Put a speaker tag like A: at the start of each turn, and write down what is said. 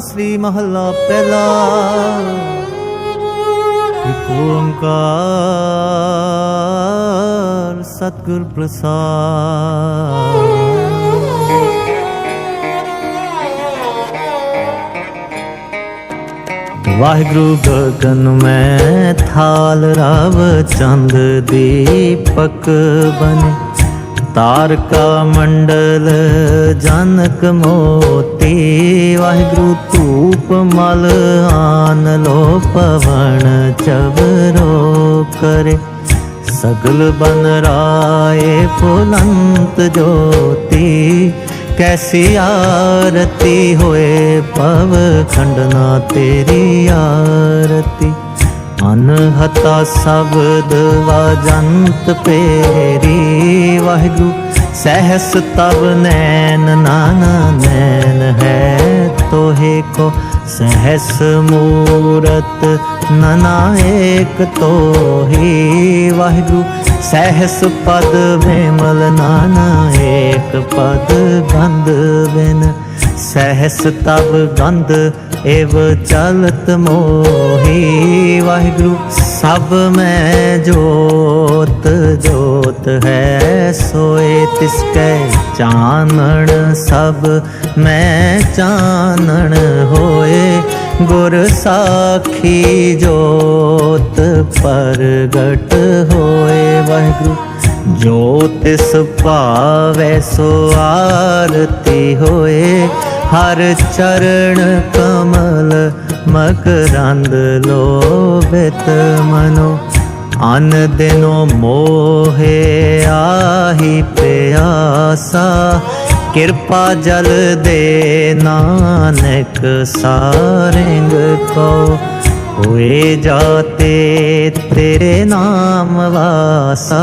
A: ਸ਼੍ਰੀ ਮਹੱਲਾ ਪਹਿਲਾ। ਇਕ ਓੰਕਾਰ ਸਤਿਗੁਰ ਪ੍ਰਸਾਦ। ਵਾਹਿਗੁਰੂ ਗਗਨ ਮੈਂ ਥਾਲ ਰਵ ਚੰਦ ਦੀਪਕ ਬਨੇ ਤਾਰਕਾ ਮੰਡਲ, ਜਨਕ ਮੋਤੀ, ਵਾਹਿਗੁਰੂ ਧੂਪ ਮਲ, ਆਨ ਲੋ ਪਵਨ ਚਵਰੋ ਕਰੇ। ਸਗਲ ਬਨ ਰਾਏ ਫੁਲੰਤ ਜੋਤੀ, ਕੈਸੀ ਆਰਤੀ ਹੋਏ ਪਵ ਖੰਡਨਾ ਤੇਰੀ ਆਰਤੀ ਅਨਹਤਾ ਸ਼ਬਦ ਵਾਜੰਤ ਪੇਰੀ। ਵਾਹਿਗੁਰੂ, ਸਹਿਸ ਤਬ ਨੈਣ, ਨਾਨਾ ਨੈਣ ਹੈ ਤੋਹੇ ਕੋ। ਸਹਿਸ ਮੂਰਤ ਨਨਾ ਏਕ ਤੋਹੀ। ਵਾਹਿਗੁਰੂ, ਸਹਿਸ ਪਦ ਵਿਮਲ, ਨਾਨਾ ਏਕ ਪਦ ਬੰਦ ਬਿਨ। ਸਹਿਸ ਤਬ ਗੰਧ ਏਵ ਚਲਤ ਮੋਹੀ। ਵਾਹਿਗੁਰੂ, ਸਭ ਮੈਂ ਜੋਤ ਜੋਤ ਹੈ, ਸੋਏ ਤਿਸ ਕੈ ਚਾਨਣ। ਸਭ ਮੈਂ ਚਾਨਣ ਹੋਏ, ਗੁਰ ਸਾਖੀ ਜੋਤ ਪ੍ਰਗਟ ਹੋਏ। ਵਾਹਿਗੁਰੂ ਜੋ ਤਿਸ ਭਾਵੈ ਸੋ ਆਰਤੀ ਹੋਏ, ਹਰ ਚਰਨ ਕਮਲ ਮਕਰੰਦ ਲੋਭਿਤ ਮਨੋ। ਅਨ ਦਿਨੋ ਮੋਹੇ ਆਹੀ ਪਿਆਸਾ, ਕਿਰਪਾ ਜਲ ਦੇ ਨਾਨਕ ਸਾਰਿੰਗ ਕੋ। ਹੋਏ ਜਾਤੇ ਤੇਰੇ ਨਾਮ ਵਾਸਾ